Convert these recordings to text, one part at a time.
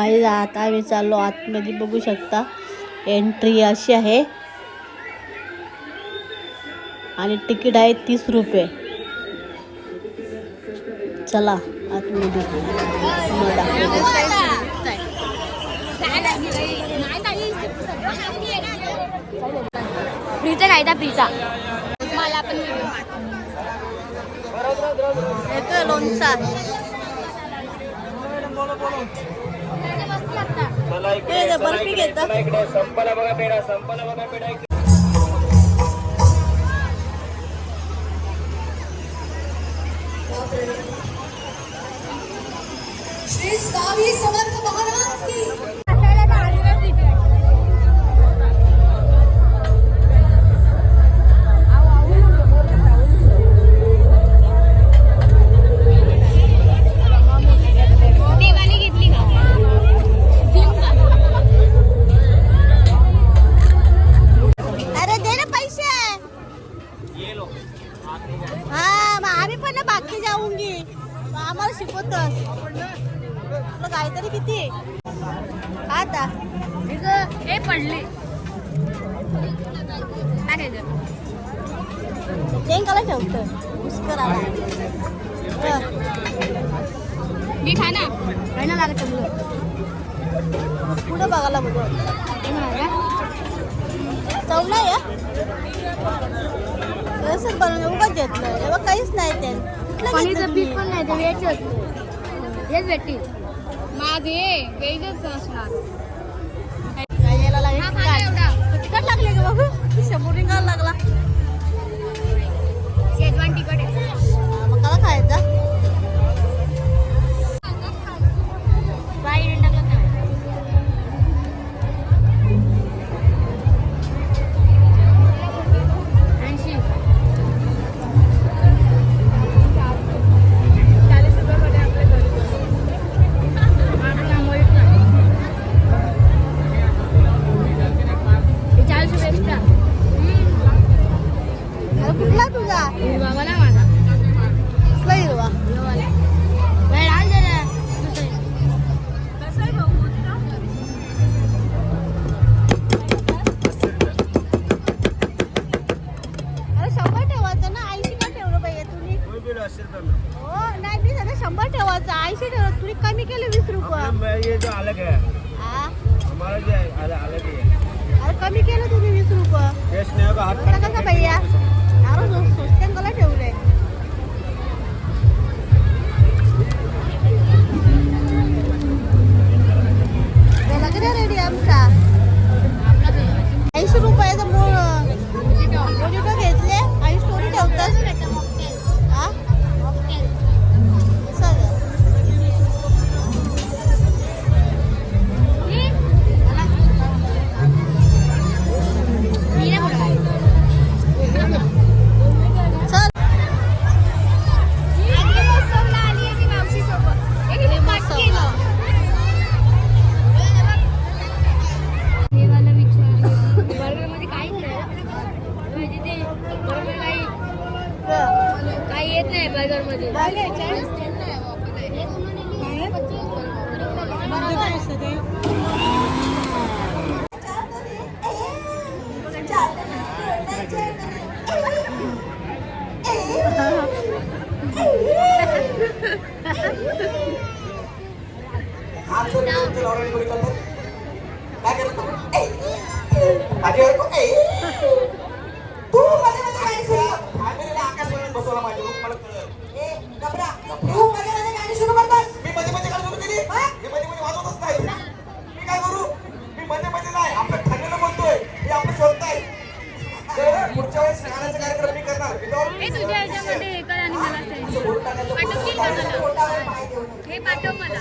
काही आता आम्ही चाललो आतमध्ये बघू शकता. एंट्री अशी आहे. आणि तिकीट आहे तीस रुपये. चला आतमध्ये. फ्रीचा कायदा फ्रीचा मला पण येतोय लोणचा हे जे बर्फी घेतं. संपाला बघा पेढा संपाला बघा पेढा श्री स्वामी समर्थ काहीतरी किती? आता. हे पडले. काय टेंकाला ठेवतो मी खा ना. ना लागत पुढं बघायला बघू चवला या. असंच बनवलं उगाच घेतलं काहीच नाही ते. कुठलं? पीस पण नाही ते वेज हेच भेटतील. माझे वेजच असणार. लागेल? कमी केले वीस रुपये ये जो अलग है हा हमारा जो है अलग अलग ही है अरे कमी केलं तुम्ही वीस रुपये. टेस्ट नहीं होगा हाथ आता कसं भैया? अरे स्वस्त्यांकाला ठेवलंय. झाला का नाही रेडी आमचा. येत नाही बर्गरमध्ये हे तुझ्या ह्याच्यामध्ये हे कर आणि मला पाठवशील का मला? हे पाठव मला.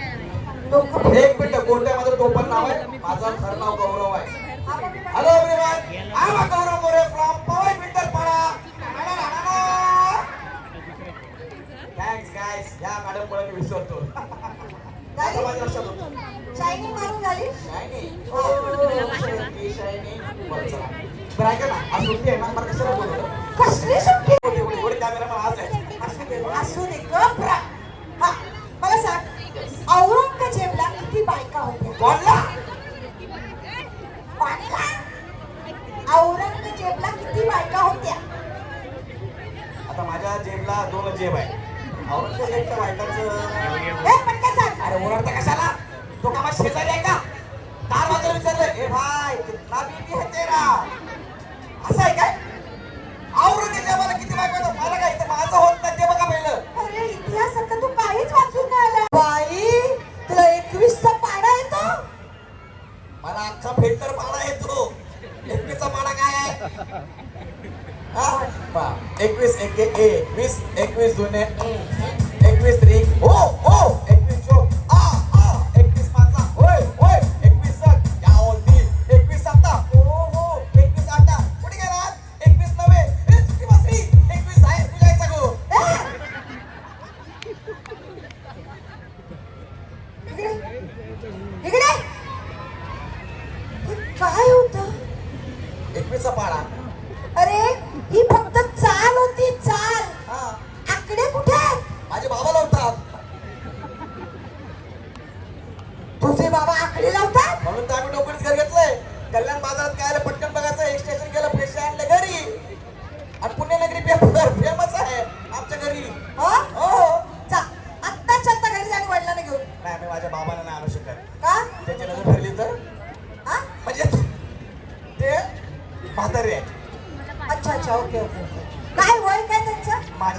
एक मिनिट कोणत्या माझं टोपण नाव आहे. माझं खरं नाव गौरव आहे hello everyone I am Gaurav More from Powai Filter Pada thanks guys या मॅडम मुळे मी विसरतो आता माझ्या लक्षात होतं शायनिंग मारून झाली शायनी हो शायनी शायनी बरं चला बरं ऐका ना आज सुट्टी आहे ना मला कशाला बोलवलं कसली सुट्टी एवढे एवढे कॅमेरामॅन असू दे असू दे गप रा हा मला सांग औरंगजेबला किती बायका होत्या? कोणला? कोणला? औरंगजेबला किती बायका होत्या? आता माझ्या जेबला दोन जेब आहे. औरंगजेबच्या बायकांचं हे पटकन सांग. अरे ओरडता कशाला? तो का माझ्या शेजारी आहे का? दार वाजवलं विचारलं ए भाई कितना बीबी है तेरा? असं आहे काय? किती मला काय माझं होत नाही ते बघा पहिलं. अरे इतिहास आता तू काहीच वाचून नाही आला. बाई तुला एकवीसचा पाडा येतो? मला अख्खा फिल्टर पाडा येतो. एकवीसचा पाडा काय आहे? एकवीस एक एक- एकवीस एकवीस जुने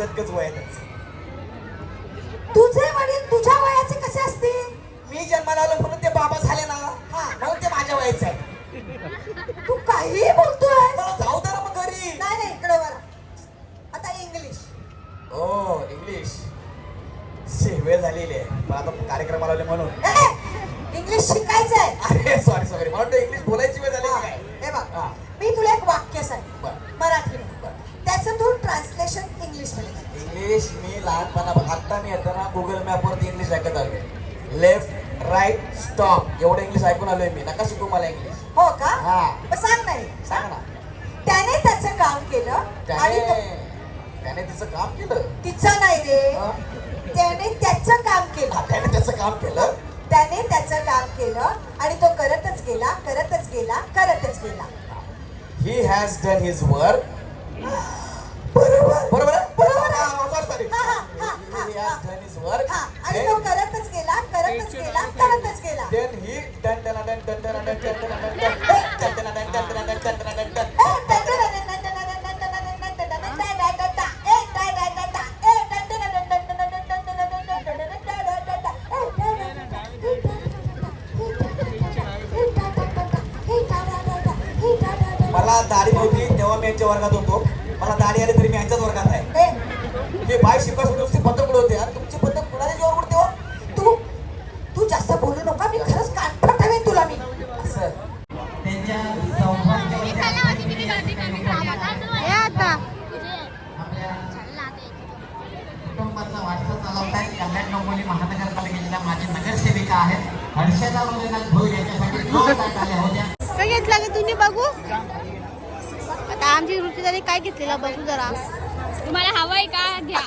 त्यांचं माझ्यातच वय आहे त्यांचं. तुझे वडील तुझ्या वयाचे कसे असतील? मी जन्माला आलो म्हणून ते बाबा झाले ना. हा. म्हणून ते माझ्या वयाचे आहे तू काही बोलतोय. मला जाऊ दे ना मग घरी. नाही नाही इकडे वर आता इंग्लिश हो इंग्लिश शी, वेळ झालेली आहे. पण आता कार्यक्रमाला आले म्हणून. इंग्लिश शिकायचं आहे. अरे सॉरी सॉरी मला इंग्लिश बोलायची वेळ झाली काय हे बघ. मी तुला एक वाक्य सांग बर. मराठी त्याचं तू ट्रान्सलेशन इंग्लिश मी लहानपणा आता मी येताना गुगल मॅपवरती इंग्लिश ऐकत आलोय. लेफ्ट राईट स्टॉप एवढं इंग्लिश ऐकून आलोय मी. नका शिकू मला इंग्लिश हो का? हा. मग सांग नाही सांग ना. त्याने त्याचं काम केलं आणि त्याने तो- त्याने तिचं काम केलं? तिचं नाही रे. हा? त्याने त्याचं काम केलं. हा, त्याने त्याचं काम केलं? त्याने त्याचं काम केलं आणि तो करतच गेला करतच गेला करतच गेला. He. Has done his work बरोबर? बरोबर. हा आणि तो करतच गेला करतच गेला करतच गेला मला दाढी नव्हती तेव्हा मी यांच्या वर्गात होतो मला दाढी आली तरी मी यांच्याच वर्गात आहे मी बाय शिकत होतो नगरसेविका आहेत. हर्षदा यांच्यासाठी दोन ताट आल्या होत्या. काय घेतला की तुम्ही बघू? आता आमची रुची काय घेतलेला बघू जरा. तुम्हाला हवंय का? घ्या.